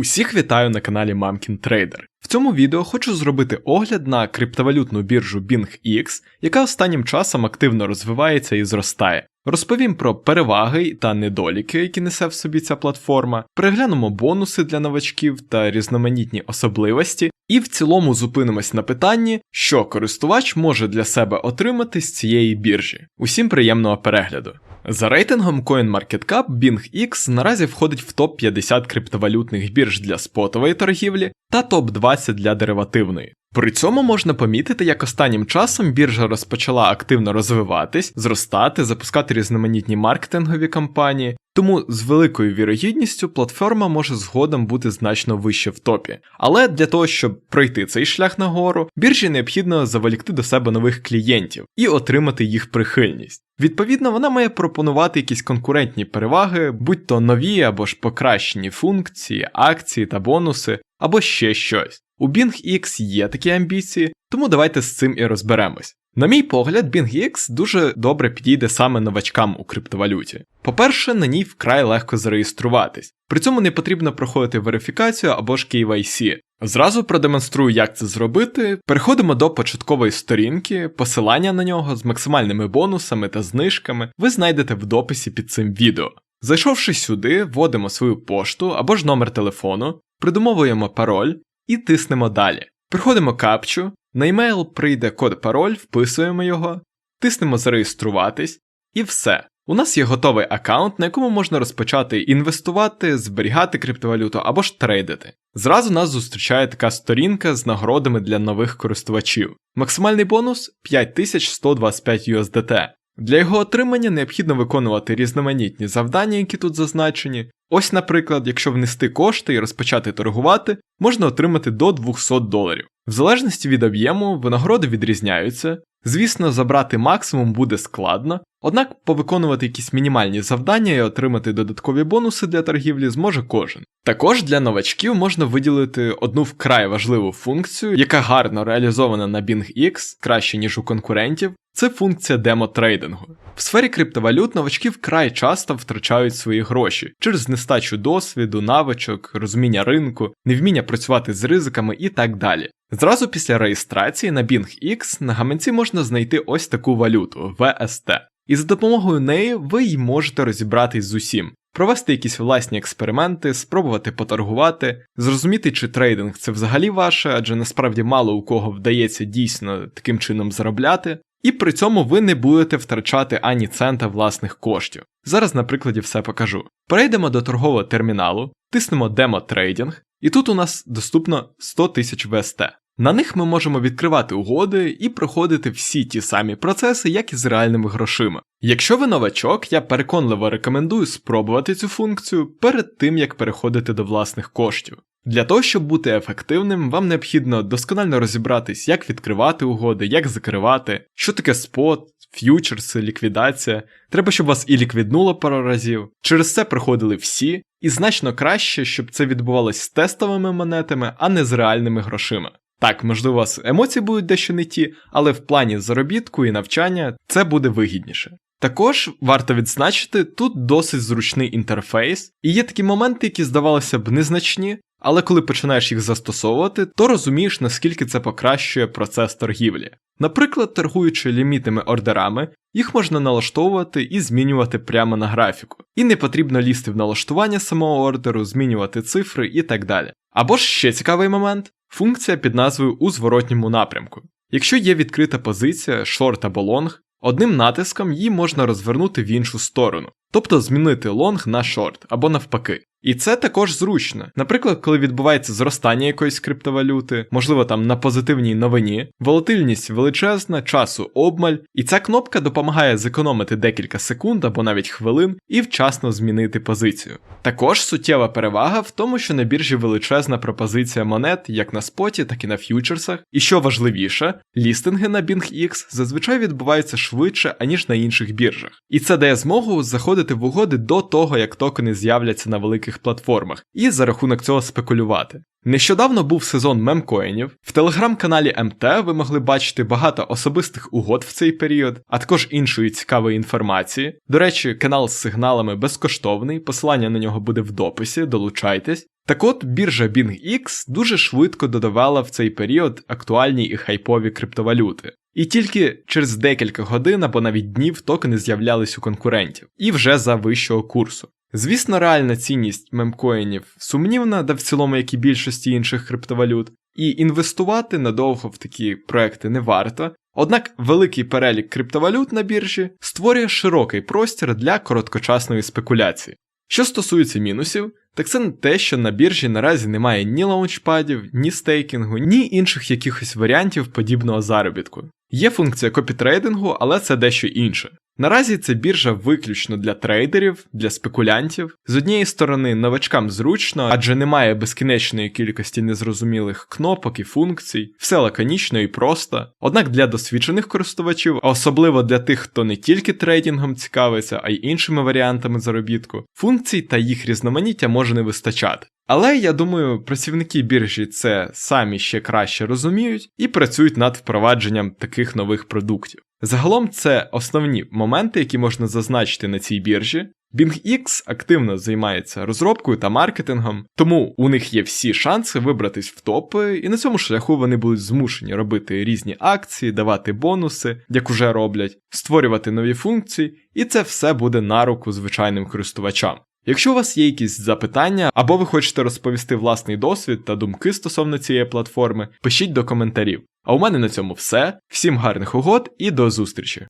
Усіх вітаю на каналі Мамкін Трейдер. В цьому відео хочу зробити огляд на криптовалютну біржу BingX, яка останнім часом активно розвивається і зростає. Розповім про переваги та недоліки, які несе в собі ця платформа, переглянемо бонуси для новачків та різноманітні особливості, і в цілому зупинимось на питанні, що користувач може для себе отримати з цієї біржі. Усім приємного перегляду! За рейтингом CoinMarketCap BingX наразі входить в топ-50 криптовалютних бірж для спотової торгівлі та топ-20 для деривативної. При цьому можна помітити, як останнім часом біржа розпочала активно розвиватись, зростати, запускати різноманітні маркетингові кампанії, тому з великою вірогідністю платформа може згодом бути значно вище в топі. Але для того, щоб пройти цей шлях нагору, біржі необхідно заволікти до себе нових клієнтів і отримати їх прихильність. Відповідно, вона має пропонувати якісь конкурентні переваги, будь то нові або ж покращені функції, акції та бонуси, або ще щось. У BingX є такі амбіції, тому давайте з цим і розберемось. На мій погляд, BingX дуже добре підійде саме новачкам у криптовалюті. По-перше, на ній вкрай легко зареєструватись, при цьому не потрібно проходити верифікацію або ж KYC. Зразу продемонструю, як це зробити. Переходимо до початкової сторінки, посилання на нього з максимальними бонусами та знижками ви знайдете в дописі під цим відео. Зайшовши сюди, вводимо свою пошту або ж номер телефону, придумовуємо пароль і тиснемо далі. Приходимо капчу, на емейл прийде код пароль, вписуємо його, тиснемо зареєструватись, і все. У нас є готовий аккаунт, на якому можна розпочати інвестувати, зберігати криптовалюту або ж трейдити. Зразу нас зустрічає така сторінка з нагородами для нових користувачів. Максимальний бонус 5125 USDT. Для його отримання необхідно виконувати різноманітні завдання, які тут зазначені. Ось, наприклад, якщо внести кошти і розпочати торгувати, можна отримати до 200 доларів. В залежності від об'єму, винагороди відрізняються. Звісно, забрати максимум буде складно, однак повиконувати якісь мінімальні завдання і отримати додаткові бонуси для торгівлі зможе кожен. Також для новачків можна виділити одну вкрай важливу функцію, яка гарно реалізована на BingX, краще ніж у конкурентів. Це функція демотрейдингу. В сфері криптовалют новачки вкрай часто втрачають свої гроші через нестачу досвіду, навичок, розуміння ринку, невміння працювати з ризиками і так далі. Зразу після реєстрації на BingX на гаманці можна знайти ось таку валюту VST. І за допомогою неї ви й можете розібратись з усім, провести якісь власні експерименти, спробувати поторгувати, зрозуміти, чи трейдинг це взагалі ваше, адже насправді мало у кого вдається дійсно таким чином заробляти. І при цьому ви не будете втрачати ані цента власних коштів. Зараз на прикладі все покажу. Перейдемо до торгового терміналу, тиснемо демо трейдинг, і тут у нас доступно 100 тисяч VST. На них ми можемо відкривати угоди і проходити всі ті самі процеси, як і з реальними грошима. Якщо ви новачок, я переконливо рекомендую спробувати цю функцію перед тим, як переходити до власних коштів. Для того, щоб бути ефективним, вам необхідно досконально розібратись, як відкривати угоди, як закривати, що таке спот, ф'ючерси, ліквідація. Треба, щоб вас і ліквіднуло пару разів. Через це проходили всі, і значно краще, щоб це відбувалося з тестовими монетами, а не з реальними грошима. Так, можливо, вас емоції будуть дещо не ті, але в плані заробітку і навчання це буде вигідніше. Також варто відзначити, тут досить зручний інтерфейс, і є такі моменти, які здавалося б незначні, але коли починаєш їх застосовувати, то розумієш, наскільки це покращує процес торгівлі. Наприклад, торгуючи лімітними ордерами, їх можна налаштовувати і змінювати прямо на графіку, і не потрібно лізти в налаштування самого ордеру, змінювати цифри і так далі. Або ж ще цікавий момент функція під назвою у зворотньому напрямку. Якщо є відкрита позиція, шорт або лонг, одним натиском її можна розвернути в іншу сторону, тобто змінити лонг на шорт або навпаки. І це також зручно. Наприклад, коли відбувається зростання якоїсь криптовалюти, можливо, там на позитивній новині, волатильність величезна, часу обмаль, і ця кнопка допомагає зекономити декілька секунд або навіть хвилин і вчасно змінити позицію. Також суттєва перевага в тому, що на біржі величезна пропозиція монет як на споті, так і на ф'ючерсах. І що важливіше, лістинги на BingX зазвичай відбуваються швидше, аніж на інших біржах. І це дає змогу заходити в угоди до того, як токени з'являться на великих великих платформах, і за рахунок цього спекулювати. Нещодавно був сезон мемкоїнів. В телеграм-каналі МТ ви могли бачити багато особистих угод в цей період, а також іншої цікавої інформації. До речі, канал з сигналами безкоштовний, посилання на нього буде в дописі, долучайтесь. Так от біржа BingX дуже швидко додавала в цей період актуальні і хайпові криптовалюти. І тільки через декілька годин або навіть днів токени з'являлись у конкурентів, і вже за вищого курсу. Звісно, реальна цінність мемкоїнів сумнівна, да в цілому, як і більшості інших криптовалют, і інвестувати надовго в такі проекти не варто. Однак великий перелік криптовалют на біржі створює широкий простір для короткочасної спекуляції. Що стосується мінусів, так це не те, що на біржі наразі немає ні лаунчпадів, ні стейкінгу, ні інших якихось варіантів подібного заробітку. Є функція копітрейдингу, але це дещо інше. Наразі це біржа виключно для трейдерів, для спекулянтів. З однієї сторони, новачкам зручно, адже немає безкінечної кількості незрозумілих кнопок і функцій, все лаконічно і просто. Однак для досвідчених користувачів, а особливо для тих, хто не тільки трейдингом цікавиться, а й іншими варіантами заробітку, функцій та їх різноманіття може не вистачати. Але я думаю, працівники біржі це самі ще краще розуміють і працюють над впровадженням таких нових продуктів. Загалом це основні моменти, які можна зазначити на цій біржі. BingX активно займається розробкою та маркетингом, тому у них є всі шанси вибратись в топи, і на цьому шляху вони будуть змушені робити різні акції, давати бонуси, як уже роблять, створювати нові функції, і це все буде на руку звичайним користувачам. Якщо у вас є якісь запитання, або ви хочете розповісти власний досвід та думки стосовно цієї платформи, пишіть до коментарів. А у мене на цьому все. Всім гарних угод і до зустрічі!